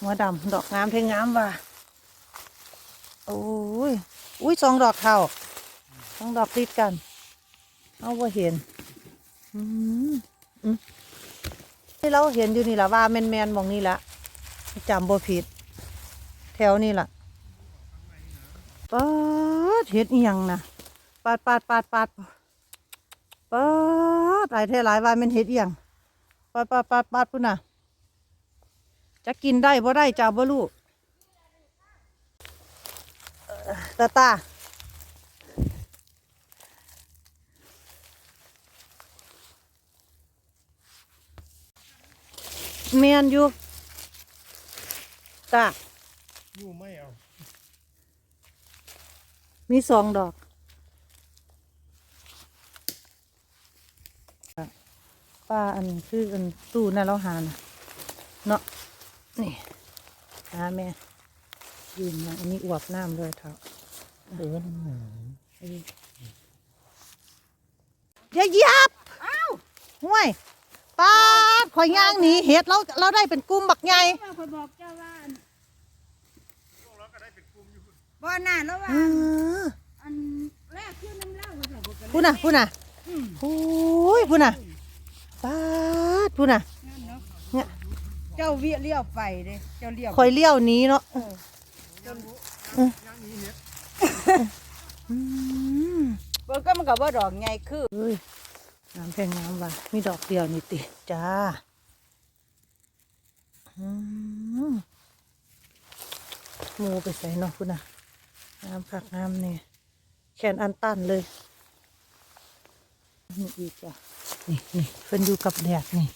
หัวดำดอกงามเทงามว่ะโอ้ยอุ้ยสองดอกเท่าสองดอกติดกัน เอาว่าเห็น อืมอืมที่เราเห็นอยู่นี่แหละว่าแมนแมนมองนี่ละจำบ่ผิด แถวนี่ล่ะปาดเห็ดอีหยังนะปาดปาดปาดปาดปาดหลายเท่หลายว่าแมันเห็ดอีหยังปาดปาดปาดปาดพุ่นน่ะ จะกินได้บ่ได้จ้าบ่รู้เอ่อตาตาเมียนอยู่ตาอยู่ไม่เอา มีสองดอกป้าอันคืออันตู้นั่นเราหานะเนาะ นี่หาแม่ยืนมาอันนี้อวบน้ำเลยเถอะเออนั่นหนาอย่าเหยียบอ้าวห่วยป้าดข่อยย่างหนีเห็ดเราเราได้เป็นกลุ่มบักใหญ่ว่าคนบอกเจ้าว่าอันบ่น่าแล้วว่าเอออันแรกคือน้ำเหล้าเขาจะบอกกันพูดน่ะพูดน่ะโอ้ยพูดน่ะป้าดพูดน่ะเนี่ย เจ้าเวียเลี้ยวไปเด้เจ้าเลี้ยวข่อยเลี้ยวหนี้เนาะอืมเบิ่งก็มันก็บ่ดอกใหญ่คือเฮ้ยน้ำแพงน้ำว่ะมีดอกเดียวนี่ติจ้าอืมหมูไปใส่เนาะคุณน่ะน้ำผักน้ำนี่แขนอันตันเลยนี่อีกจ้ะนี่นี่เพิ่นอยู่กับแดดนี่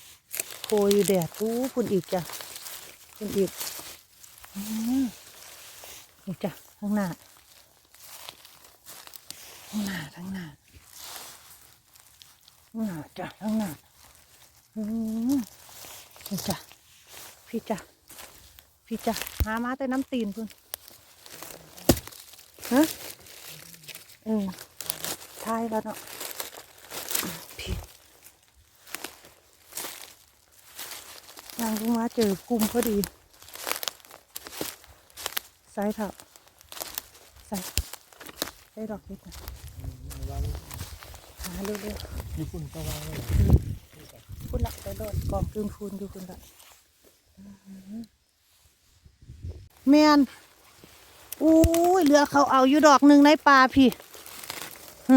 โคอยู่แดดอู้คุณอีกจ้ะคุณอีกอืมนี่จ้ะข้างหน้าข้างหน้าข้างหน้าข้างหน้าจ้ะข้างหน้าอืมนี่จ้ะพี่จ้ะพี่จ้ะหามาแต่น้ำตีนพุ่นฮะเออทายแล้วเนาะ นางกูมาเจอกลุ่มพอดีใส่เถอะใส่ใส่ดอกเห็ดนะหาเร็วๆญี่ปุ่นก็วางไว้คุณละไปโดดกองคืนคูนอยู่คุณละแมนอุ้ยเหลือเขาเอาอยู่ดอกหนึ่งในป่าพี่อื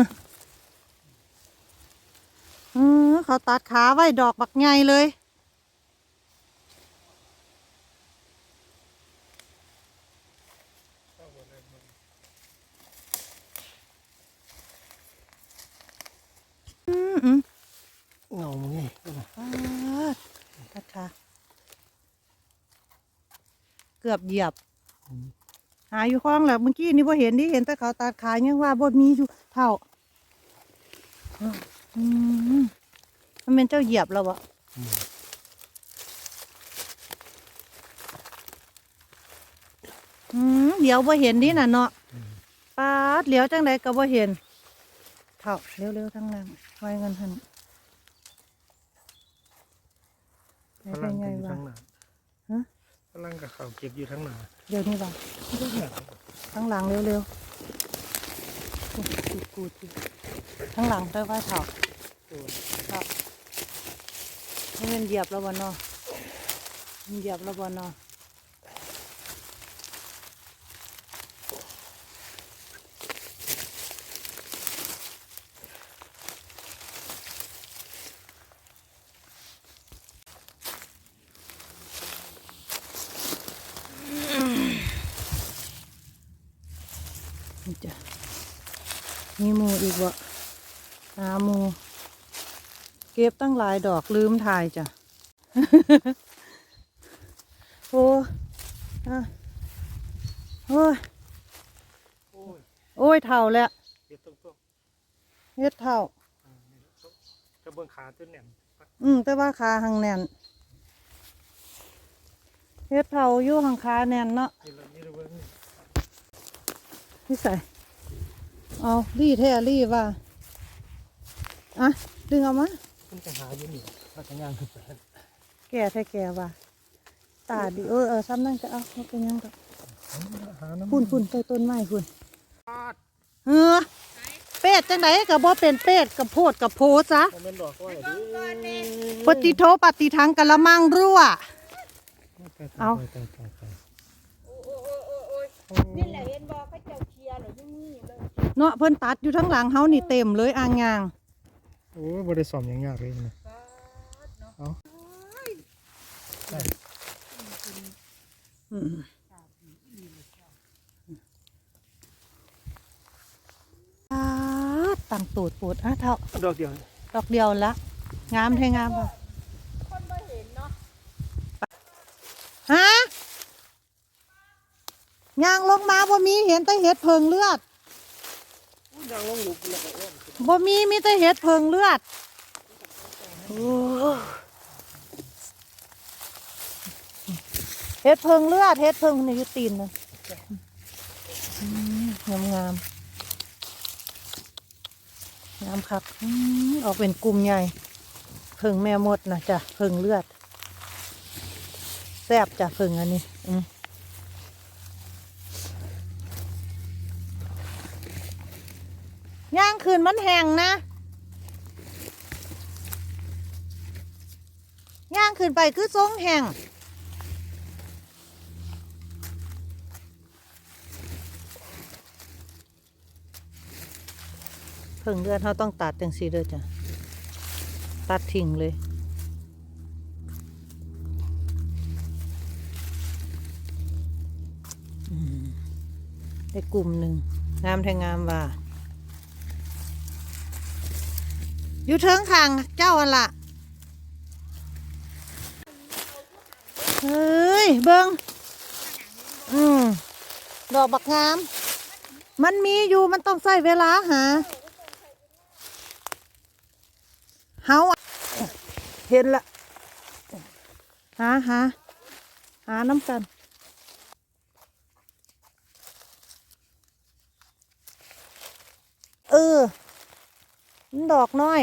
อเขาตัดขาไว้ดอกบักใหญ่เลย อืมอืม เงามึงไงปาดตัดขาเกือบเหยียบ หาอยู่คลองแหละเมื่อกี้นี่พอเห็นนี่เห็นแต่เขาตัดขายังว่าบดมีอยู่เท่าอืมมันเป็นเจ้าเหยียบแล้ววะอืมเดี๋ยวพอเห็นนี่น่ะเนาะปาดเหลียวจังใดก็บ่เห็นเท่าเร็วๆทั้งนั้นไว้เงินหัน พลังไงก็อยู่วะทั้งหนาฮะพลังกับเขาเก็บอยู่ทั้งหนาเดี๋ยวนี้วะข้างหลังเร็วๆกูดกูดกูดข้างหลังได้ไว้เถาครับนี่มันเหยียบแล้วบนนอมันเหยียบแล้วบนนอนี่จ้ะ มีหมูอีกวะหาหมู เก็บตั้งหลายดอกลืมถ่ายจ้ะ โอ้อะโอ้ย โอ้ยโอ้ยเท่าแล้วเก็บตรงเฮ็ดเท่าๆกระเบื้องขาตัวแหนมอืมแต่ว่าขาหังแน่นเฮ็ดเท่าอยู่หังขาแน่นเนาะนี่เรานี่เราเบิ้งนี่ใส่ เอารี่แท้รี่ว่าอะดึงเอามามันจะหาอยู่นี่พักย่างขึ้นไปแก่แท้แก่ว่าตาดิเออเออซ้ำนั่นก็เอาเอาเป็นหยังก็หาน้ำพุ่นพุ่นใต้ต้นไม้พุ่นปาดเออเป็ดจังไดก็บ่เป็นเป็ดกับโพดกับโพซะมันเป็นดอกก้อยดิปฏิโทปฏิทังกะละมังรั่วเอาตยตายตายตายโอ้โอ้โอ้โอ้โอ้ยนี่แหละ เลยเนาะเพิ่นตัดอยู่ทั้งหลังเฮานี่เต็มเลยอ่างยาง โอ้ยบ่ได้สอมอย่างยากเลยนะปาดเนาะเอาอืมอ่าตั้งตูดปูดอะเท่าดอกเดียว ดอกเดียวละ งามแท้งามป่ะคนบ่เห็นเนาะ ฮะยางลงมาบ่มีเห็นแต่เห็ดเพิงเลือดอุ้ ยยางลงหลุมแล้วก็อ้อมขึ้นบ่มีมีแต่เห็ดเพิงเลือดโอ้เห็ดเพิงเลือดเห็ดเพิงในยุตีนนะงามงามๆงามครับออกเป็นกลุ่มใหญ่เพิงแม่มดนะจ้ะเพิงเลือดแซบจ้ะเพิงอันนี้ อืม ย่างคืนมันแห้งนะย่างคืนไปคือทรงแห้งเพิ่งเลือดเขาต้องตัดจังสีเด้อจ้ะ ตัดทิ้งเลยได้กลุ่มหนึ่งงามแทงงามว่า อยู่เทิงขางเจ้าอันละเฮ้ย เบิงอืมดอกบักงาม มันมีอยู่มันต้องใช้เวลาหาเฮาเห็นละหาหาหาน้ำกันเออ ดอกน้อย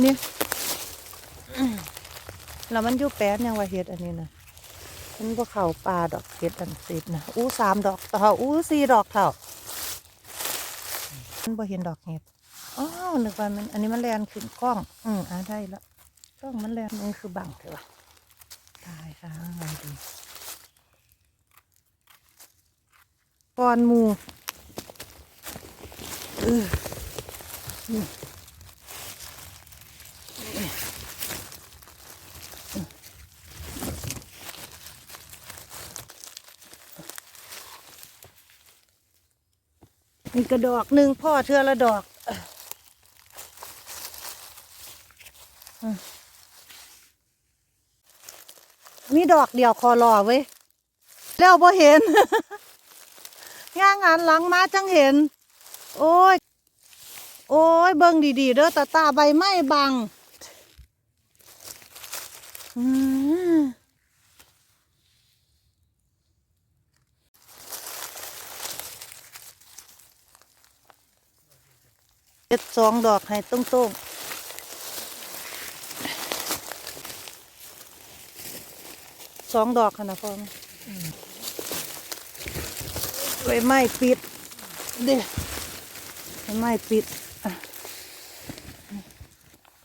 เนี่ยแล้วมันอยู่แป๊ดยังว่าเฮ็ดอันนี้นะมันบ่เขาปลาดอกเฮ็ดอันติดนะอู้สามดอกเท่าอู้สี่ดอกเท่ามันบ่เห็นดอกเห็ดอ๋อนึกว่ามันอันนี้มันแลนขึ้นกล้อง อืมอ่าได้ละ กล้องมันแลนมันคือบังเถอะตายค่ะไงดีปอนมูเออนี่กระดอกหนึ่งพ่อเทือละดอกอ มีดอกเดียวคอรอเว้ยแล้วพอเห็นย่างงานหลังมาจังเห็น โอ้ย โอ้ย เบิ่งดีๆเด้อตาตาใบไม้บังเฮ็ดสองดอกให้ตรงตรงๆ สองดอกค่ะนะพ่อนะไว้ไม่ปิดเด้ไว้ไม่ปิดอะ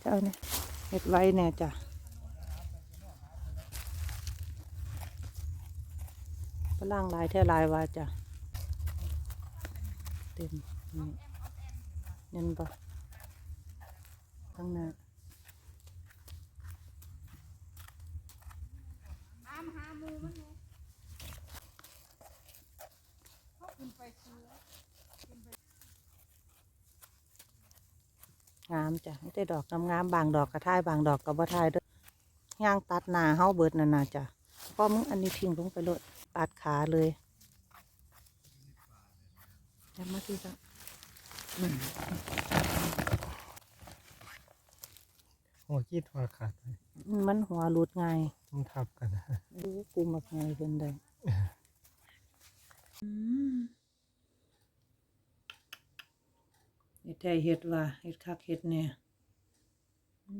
เจ้าเนี่ยเฮ็ดไว้แน่จ้ะพลังหลายแท่หลายว่าจ้ะเต็มนี่เงินปะข้างหน้า ตามหาหมูมันแหน่เขาขึ้นไปซื้องามจ้ะไม่ได้ดอกงามๆบางดอกกระท่ายบางดอกกระบ่ท่ายเด้วยย่างตัดหนาเฮาเบิดนานาจ้ะพอมึงอันนี้ทิ้งลงไปโลดปาดขาเลยอย่ามาที่จ้ะหัวกี้ทอดขาดไปมันหัวหลุดไงายมันทับกันนะ ดูกูมักไงเพิ่นได้อืม เฮ็ดได้เฮ็ดว่าเฮ็ดคักเฮ็ดแน่อื